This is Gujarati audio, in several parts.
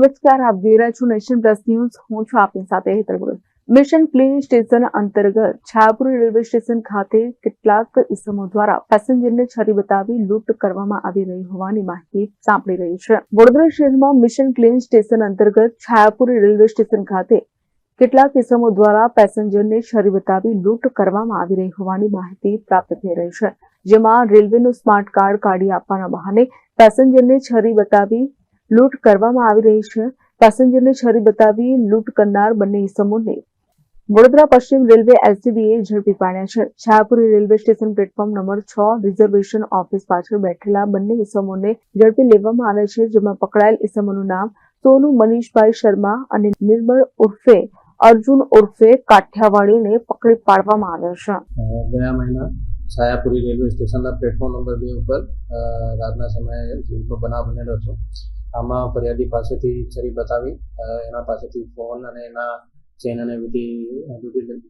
નમસ્કાર, આપ જોઈ રહ્યા છો નેશન પ્લસ ન્યૂઝ. હું છું આપની સાથે હેતલ મિશન ક્લીન સ્ટેશન અંતર્ગત છાયાપુર રેલવે સ્ટેશન ખાતે કેટલાક ઇસમો દ્વારા પેસેન્જરને છરી બતાવી લૂંટ કરવામાં આવી રહી હોવાની માહિતી સાંપડી રહી છે. વડોદરા શહેરમાં મિશન ક્લીન સ્ટેશન અંતર્ગત છાયાપુર રેલવે સ્ટેશન ખાતે કેટલાક ઇસમો દ્વારા પેસેન્જરને છરી બતાવી લૂંટ કરવામાં આવી રહી હોવાની માહિતી પ્રાપ્ત થઈ રહી છે. જેમાં રેલવેનું સ્માર્ટ કાર્ડ કાઢી આપવાના બહાને પેસેન્જરને છરી બતાવી લૂંટ કરવામાં આવી રહી છે. પેસેન્જરને છરી બતાવી લૂંટ કરનાર બંને ઇસમોને વડોદરા પશ્ચિમ રેલવે એલસીબીએ ઝડપી પાડ્યા છે. Chhayapuri railway station platform number છ રિઝર્વેશન ઓફિસ પાછળ બેઠેલા બંને ઇસમોને ઝડપી લેવામાં આવ્યા છે, જેમાં પકડાયેલ ઇસમોનું નામ સોનુ મનીષભાઈ શર્મા અને નિર્મળ ઉર્ફે અર્જુન ઉર્ફે કાઠિયાવાડીને પકડી પાડવામાં આવ્યા છે. ગયા મહિના છાયાપુરી રેલવે સ્ટેશનના પ્લેટફોર્મ નંબર બે ઉપર રાતના સમયે બનાવ બનેલો હતો. આમાં ફરિયાદી પાસેથી છરી બતાવી એના પાસેથી ફોન અને એના ચેન અને બધી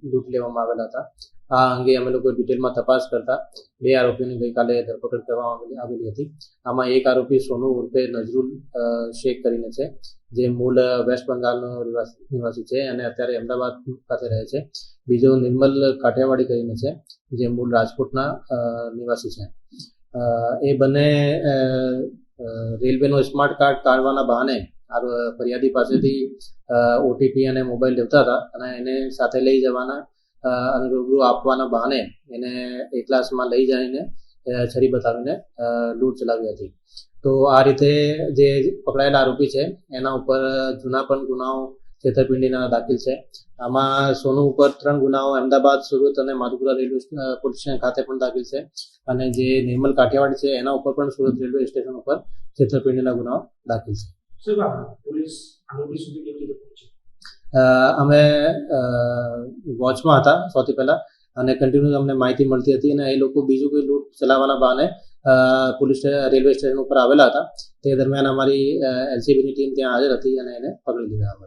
લૂંટી લેવામાં આવેલા હતા. આ અંગે અમે લોકો ડિટેલમાં તપાસ કરતા બે આરોપીઓની ગઈકાલે ધરપકડ કરવામાં આવેલી- હતી. આમાં એક આરોપી સોનુ ઉર્ફે નજરુલ શેખ કરીને છે, જે મૂળ વેસ્ટ બંગાળનો નિવાસી છે અને અત્યારે અમદાવાદ ખાતે રહે છે. બીજો નિર્મલ કાઠિયાવાડી કરીને છે, જે મૂળ રાજકોટના નિવાસી છે. એ બંને રેલવેનો સ્માર્ટ કાર્ડ કાઢવાના બહાને આ ફરિયાદી પાસેથી ઓટીપી અને મોબાઈલ લેતા હતા અને એને સાથે લઈ જવાના અને રૂબરૂ આપવાના બહાને એને એકલાસમાં ક્લાસમાં લઈ જઈને છરી બતાવીને લૂંટ ચલાવી હતી. તો આ રીતે જે પકડાયેલા આરોપી છે, એના ઉપર જૂના પણ ગુનાઓ છેતરપિંડીના દાખલ છે. આમાં સોનું ઉપર ત્રણ ગુનાઓ અમદાવાદ સુરત અને માધુપુરા રેલવે પોલીસ સ્ટેશન ખાતે પણ દાખલ છે. અને જે નિર્મલ કાઠિયાવાડ છે એના ઉપર પણ સુરત રેલવે સ્ટેશન ઉપર છેતરપિંડીના ગુનાઓ દાખલ છે. પોલીસ આરોપી સુધી કેવી રીતે અ, અમે વોચમાં હતા સૌથી પહેલા અને કન્ટિન્યુ અમને માહિતી મળતી હતી અને એ લોકો બીજું કોઈ લૂંટ ચલાવવાના બહાને પોલીસ રેલવે સ્ટેશન ઉપર આવેલા હતા. તે દરમિયાન અમારી એલસીબીની ટીમ ત્યાં હાજર હતી અને એને પકડી લીધા અમે